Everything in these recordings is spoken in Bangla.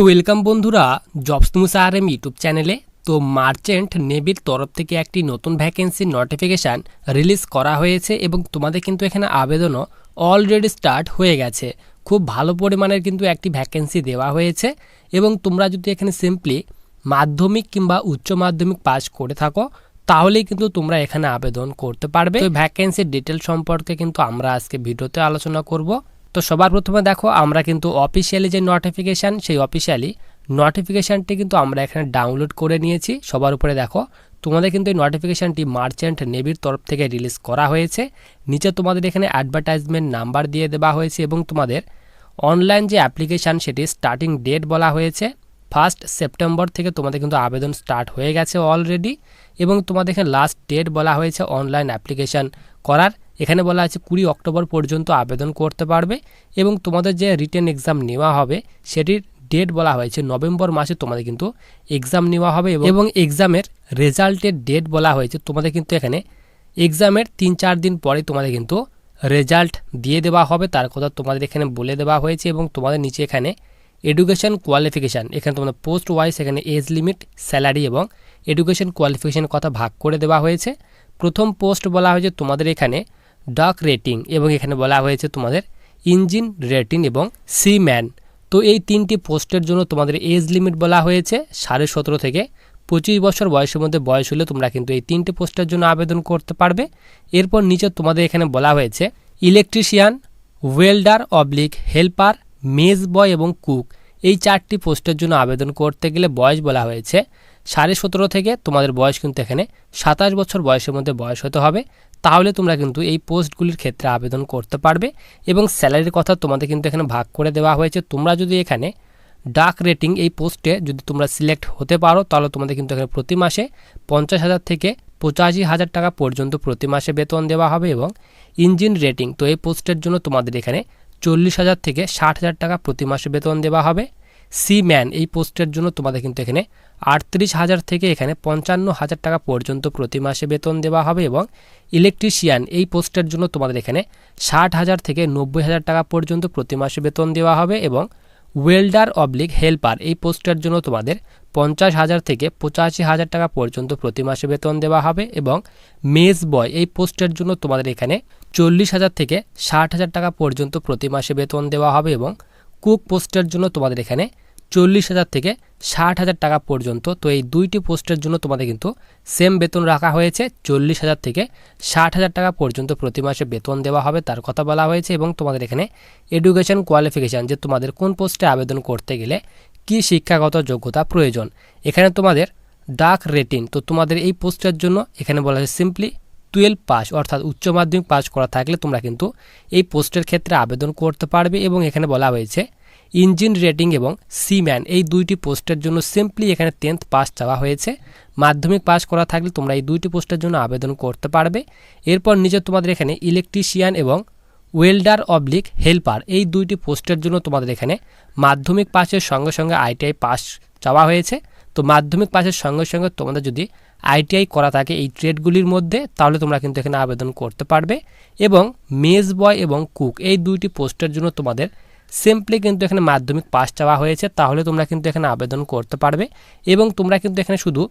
তো ওয়েলকাম বন্ধুরা, জবস তুমুসা আর এম ইউটিউব চ্যানেলে। তো মার্চেন্ট নেভির তরফ থেকে একটি নতুন ভ্যাকেন্সির নোটিফিকেশান রিলিজ করা হয়েছে এবং তোমাদের কিন্তু এখানে আবেদনও অলরেডি স্টার্ট হয়ে গেছে। খুব ভালো পরিমাণের কিন্তু একটি ভ্যাকেন্সি দেওয়া হয়েছে এবং তোমরা যদি এখানে সিম্পলি মাধ্যমিক কিংবা উচ্চ মাধ্যমিক পাস করে থাকো, তাহলেই কিন্তু তোমরা এখানে আবেদন করতে পারবে। ভ্যাকেন্সির ডিটেল সম্পর্কে কিন্তু আমরা আজকে ভিডিওতে আলোচনা করব। তো সবার প্রথমে দেখো, আমরা কিন্তু অফিসিয়ালি যে নোটিফিকেশান সেই অফিসিয়ালি নোটিফিকেশানটি কিন্তু আমরা এখানে ডাউনলোড করে নিয়েছি। সবার উপরে দেখো, তোমাদের কিন্তু এই নোটিফিকেশানটি মার্চেন্ট নেভির তরফ থেকে রিলিজ করা হয়েছে। নিচে তোমাদের এখানে অ্যাডভার্টাইজমেন্ট নাম্বার দিয়ে দেওয়া হয়েছে এবং তোমাদের অনলাইন যে অ্যাপ্লিকেশান সেটি স্টার্টিং ডেট বলা হয়েছে। ফার্স্ট সেপ্টেম্বর থেকে তোমাদের কিন্তু আবেদন স্টার্ট হয়ে গেছে অলরেডি এবং তোমাদের এখানে লাস্ট ডেট বলা হয়েছে অনলাইন অ্যাপ্লিকেশান করার। এখানে বলা আছে কুড়ি অক্টোবর পর্যন্ত আবেদন করতে পারবে এবং তোমাদের যে রিটেন এক্সাম নেওয়া হবে সেটির ডেট বলা হয়েছে। নভেম্বর মাসে তোমাদের কিন্তু এক্সাম নেওয়া হবে এবং এক্সামের রেজাল্টের ডেট বলা হয়েছে। তোমাদের কিন্তু এখানে এক্সামের তিন চার দিন পরে তোমাদের কিন্তু রেজাল্ট দিয়ে দেওয়া হবে। তার কথা তোমাদের এখানে বলে দেওয়া হয়েছে এবং তোমাদের নিচে এখানে এডুকেশন কোয়ালিফিকেশান এখানে তোমাদের পোস্ট ওয়াইজ এখানে এজ লিমিট স্যালারি এবং এডুকেশন কোয়ালিফিকেশানের কথা ভাগ করে দেওয়া হয়েছে। প্রথম পোস্ট বলা হয়েছে তোমাদের এখানে ডাক রেটিং এবং এখানে বলা হয়েছে তোমাদের ইঞ্জিন রেটিং এবং সি ম্যান তো এই তিনটি পোস্টের জন্য তোমাদের এজ লিমিট বলা হয়েছে, সাড়ে সতেরো থেকে পঁচিশ বছর বয়সের মধ্যে বয়স হলে তোমরা কিন্তু এই তিনটি পোস্টের জন্য আবেদন করতে পারবে। এরপর নিচে তোমাদের এখানে বলা হয়েছে, electrician, welder oblique, helper, mess boy এবং কুক। এই চারটি পোস্টের জন্য আবেদন করতে গেলে বয়স বলা হয়েছে, সাড়ে সতেরো থেকে তোমাদের বয়স কিন্তু এখানে সাতাশ বছর বয়সের মধ্যে বয়স হতে হবে। তাহলে তোমরা কিন্তু এই পোস্টগুলির ক্ষেত্রে আবেদন করতে পারবে এবং স্যালারির কথা তোমাদের কিন্তু এখানে ভাগ করে দেওয়া হয়েছে। তোমরা যদি এখানে ডাক রেটিং এই পোস্টে যদি তোমরা সিলেক্ট হতে পারো, তাহলে তোমাদের কিন্তু এখানে প্রতি মাসে পঞ্চাশ হাজার থেকে পঁচাশি হাজার টাকা পর্যন্ত প্রতি মাসে বেতন দেওয়া হবে এবং ইঞ্জিন রেটিং। তো এই পোস্টের জন্য তোমাদের এখানে চল্লিশ হাজার থেকে ষাট হাজার টাকা প্রতি মাসে বেতন দেওয়া হবে। সি ম্যান এই পোস্টের জন্য তোমাদের কিন্তু এখানে আটত্রিশ হাজার থেকে এখানে পঞ্চান্ন হাজার টাকা পর্যন্ত প্রতি মাসে বেতন দেওয়া হবে এবং ইলেকট্রিশিয়ান, এই পোস্টের জন্য তোমাদের এখানে ষাট হাজার থেকে নব্বই হাজার টাকা পর্যন্ত প্রতি মাসে বেতন দেওয়া হবে এবং ওয়েল্ডার অবলিক হেল্পার, এই পোস্টের জন্য তোমাদের পঞ্চাশ হাজার থেকে পঁচাশি হাজার টাকা পর্যন্ত প্রতি মাসে বেতন দেওয়া হবে এবং মেজ বয়, এই পোস্টের জন্য তোমাদের এখানে চল্লিশ হাজার থেকে ষাট হাজার টাকা পর্যন্ত প্রতি মাসে বেতন দেওয়া হবে এবং কুক পোস্টের জন্য তোমাদের এখানে চল্লিশ হাজার থেকে ষাট হাজার টাকা পর্যন্ত। তো এই দুইটি পোস্টের জন্য তোমাদের কিন্তু সেম বেতন রাখা হয়েছে, চল্লিশ হাজার থেকে ষাট হাজার টাকা পর্যন্ত প্রতি মাসে বেতন দেওয়া হবে, তার কথা বলা হয়েছে। এবং তোমাদের এখানে এডুকেশন কোয়ালিফিকেশান যে তোমাদের কোন পোস্টে আবেদন করতে গেলে কি শিক্ষাগত যোগ্যতা প্রয়োজন। এখানে তোমাদের ডাক রেটিং তো তোমাদের এই পোস্টের জন্য এখানে বলা হয়েছে সিম্পলি টুয়েলভ পাস অর্থাৎ উচ্চ মাধ্যমিক পাস করা থাকলে তোমরা কিন্তু এই পোস্টের ক্ষেত্রে আবেদন করতে পারবে এবং এখানে বলা হয়েছে, ইঞ্জিন রেটিং এবং সিম্যান এই দুইটি পোস্টের জন্য সিম্পলি এখানে টেন্থ পাস চাওয়া হয়েছে। মাধ্যমিক পাস করা থাকলে তোমরা এই দুইটি পোস্টের জন্য আবেদন করতে পারবে। এরপর নিচে তোমাদের এখানে ইলেকট্রিশিয়ান এবং ওয়েল্ডার অবলিক হেল্পার এই দুইটি পোস্টের জন্য তোমাদের এখানে মাধ্যমিক পাসের সঙ্গে সঙ্গে আইটিআই পাস চাওয়া হয়েছে। তো মাধ্যমিক পাসের সঙ্গে সঙ্গে তোমাদের যদি আইটিআই করা থাকে এই ট্রেডগুলির মধ্যে, তাহলে তোমরা কিন্তু এখানে আবেদন করতে পারবে। এবং মেজ বয় এবং কুক, এই দুইটি পোস্টের জন্য তোমাদের সিম্পলি কিন্তু এখানে মাধ্যমিক পাস চাওয়া হয়েছে, তাহলে তোমরা কিন্তু এখানে আবেদন করতে পারবে। এবং তোমরা কিন্তু এখানে শুধু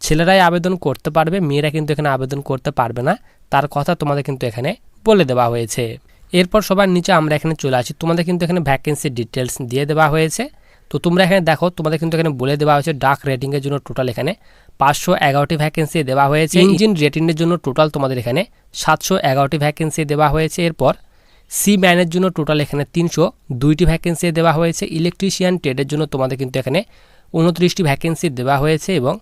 ছেলেরাই আবেদন করতে পারবে, মেয়েরা কিন্তু এখানে আবেদন করতে পারবে না। তার কথা তোমাদের কিন্তু এখানে বলে দেওয়া হয়েছে। এরপর সবার নিচে আমরা এখানে চলে আসি। তোমাদের কিন্তু এখানে ভ্যাকেন্সি ডিটেলস দিয়ে দেওয়া হয়েছে। তো তোমরা এখানে দেখো তোমাদের কিন্তু এখানে বলে দেওয়া হয়েছে ডাক রেটিংয়ের জন্য টোটাল এখানে। পাঁচশো এগারোটি ভ্যাকেন্সি দেওয়া হয়েছে। ইঞ্জিন রেটিংয়ের জন্য টোটাল তোমাদের এখানে সাতশো এগারোটি ভ্যাকেন্সি দেওয়া হয়েছে। এরপর সি ম্যানের জন্য টোটাল এখানে তিনশো দুইটি ভ্যাকেন্সি দেওয়া হয়েছে। ইলেকট্রিশিয়ান ট্রেডের জন্য তোমাদের কিন্তু এখানে উনত্রিশটি ভ্যাকেন্সি দেওয়া হয়েছে এবং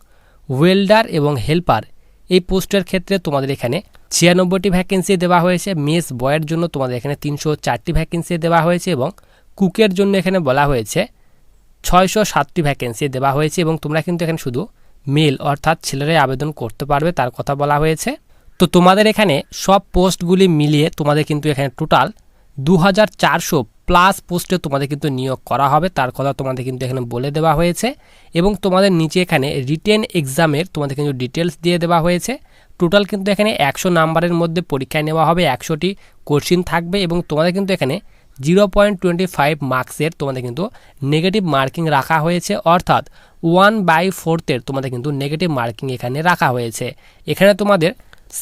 ওয়েল্ডার এবং হেল্পার এই পোস্টের ক্ষেত্রে তোমাদের এখানে ছিয়ানব্বইটি ভ্যাকেন্সি দেওয়া হয়েছে। মেস বয়ের জন্য তোমাদের এখানে তিনশো চারটি ভ্যাকেন্সি দেওয়া হয়েছে এবং কুকের জন্য এখানে বলা হয়েছে ছয়শো সাতটি ভ্যাকেন্সি দেওয়া হয়েছে এবং তোমরা কিন্তু এখানে শুধু মেল অর্থাৎ ছেলেরাই আবেদন করতে পারবে, তার কথা বলা হয়েছে। তো তোমাদের এখানে সব পোস্টগুলি মিলিয়ে তোমাদের কিন্তু এখানে টোটাল দু হাজার চারশো প্লাস পোস্টে তোমাদের কিন্তু নিয়োগ করা হবে, তার কথা তোমাদের কিন্তু এখানে বলে দেওয়া হয়েছে। এবং তোমাদের নিচে এখানে রিটেন এক্সামের তোমাদের কিন্তু ডিটেলস দিয়ে দেওয়া হয়েছে। টোটাল কিন্তু এখানে একশো নাম্বারের মধ্যে পরীক্ষায় নেওয়া হবে, একশোটি কোশ্চিন থাকবে এবং তোমাদের কিন্তু এখানে জিরো পয়েন্ট টোয়েন্টি ফাইভ মার্কসের তোমাদের কিন্তু নেগেটিভ মার্কিং রাখা হয়েছে, অর্থাৎ ওয়ান বাই ফোর্থের তোমাদের কিন্তু নেগেটিভ মার্কিং এখানে রাখা হয়েছে। এখানে তোমাদের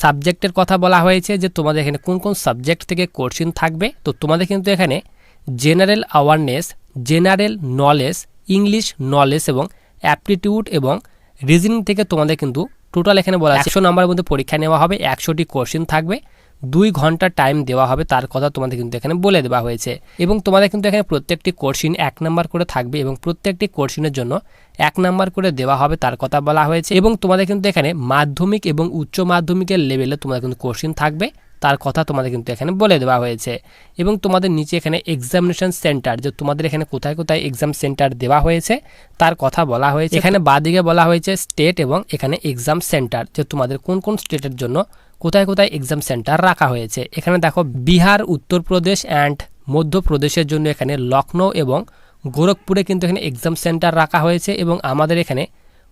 সাবজেক্টের কথা বলা হয়েছে যে তোমাদের এখানে কোন কোন সাবজেক্ট থেকে কোশ্চিন থাকবে। তো তোমাদের কিন্তু এখানে general awareness general knowledge English knowledge এবং অ্যাপটিটিউড এবং রিজনিং থেকে তোমাদের কিন্তু টোটাল এখানে বলা একশো নম্বরের মধ্যে পরীক্ষা নেওয়া হবে, একশোটি কোশ্চিন থাকবে। দুই ঘণ্টা টাইম দেওয়া হবে, তার কথা তোমাদের কিন্তু এখানে বলে দেওয়া হয়েছে। এবং তোমাদের কিন্তু এখানে প্রত্যেকটি কোশ্চিন এক নাম্বার করে থাকবে এবং প্রত্যেকটি কোশ্চিনের জন্য এক নাম্বার করে দেওয়া হবে, তার কথা বলা হয়েছে। এবং তোমাদের কিন্তু এখানে মাধ্যমিক এবং উচ্চ মাধ্যমিকের লেভেলে তোমাদের কিন্তু কোশ্চিন থাকবে, তার কথা তোমাদের কিন্তু এখানে বলে দেওয়া হয়েছে। এবং তোমাদের নিচে এখানে এক্সামিনেশন সেন্টার যে তোমাদের এখানে কোথায় কোথায় এক্সাম সেন্টার দেওয়া হয়েছে, তার কথা বলা হয়েছে। এখানে বাদিকে বলা হয়েছে স্টেট এবং এখানে এক্সাম সেন্টার যে তোমাদের কোন কোন স্টেটের জন্য কোথায় কোথায় এক্সাম সেন্টার রাখা হয়েছে। এখানে দেখো বিহার উত্তরপ্রদেশ অ্যান্ড মধ্যপ্রদেশের জন্য এখানে লখনৌ এবং গোরখপুরে কিন্তু এখানে এক্সাম সেন্টার রাখা হয়েছে এবং আমাদের এখানে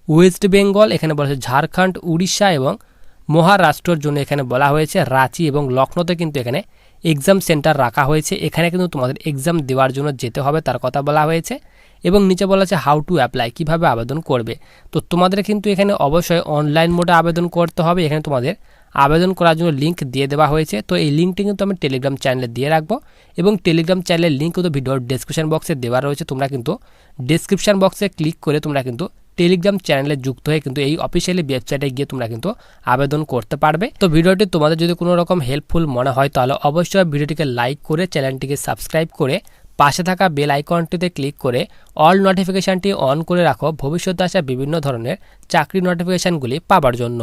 ওয়েস্ট বেঙ্গল এখানে বলা হয়েছে ঝাড়খণ্ড উড়িষ্যা এবং মহারাষ্ট্রর জন্য এখানে বলা হয়েছে। রাঁচি এবং লখনৌতে কিন্তু এখানে এক্সাম সেন্টার রাখা হয়েছে। এখানে কিন্তু তোমাদের এক্সাম দেওয়ার জন্য যেতে হবে তার কথা বলা হয়েছে এবং নিচে বলা আছে হাউ টু অ্যাপ্লাই কীভাবে আবেদন করবে। তো তোমাদের কিন্তু এখানে অবশ্যই অনলাইন মোডে আবেদন করতে হবে। এখানে তোমাদের আবেদন করার জন্য লিঙ্ক দিয়ে দেওয়া হয়েছে। তো এই লিঙ্কটি কিন্তু আমি টেলিগ্রাম চ্যানেলে দিয়ে রাখব এবং টেলিগ্রাম চ্যানেলের লিঙ্ক কিন্তু ভিডিওর ডেসক্রিপশন বক্সে দেওয়া রয়েছে। তোমরা কিন্তু ডেসক্রিপশন বক্সে ক্লিক করে তোমরা কিন্তু টেলিগ্রাম চ্যানেলে যুক্ত হয়ে কিন্তু এই অফিসিয়ালি ওয়েবসাইটে গিয়ে তোমরা কিন্তু আবেদন করতে পারবে। তো ভিডিওটি তোমাদের যদি কোনো রকম হেল্পফুল মনে হয়, তাহলে অবশ্যই ভিডিওটিকে লাইক করে চ্যানেলটিকে সাবস্ক্রাইব করে পাশে থাকা বেল আইকনটিতে ক্লিক করে অল নোটিফিকেশানটি অন করে রাখো। ভবিষ্যতে আসা বিভিন্ন ধরনের চাকরি নোটিফিকেশানগুলি পাবার জন্য।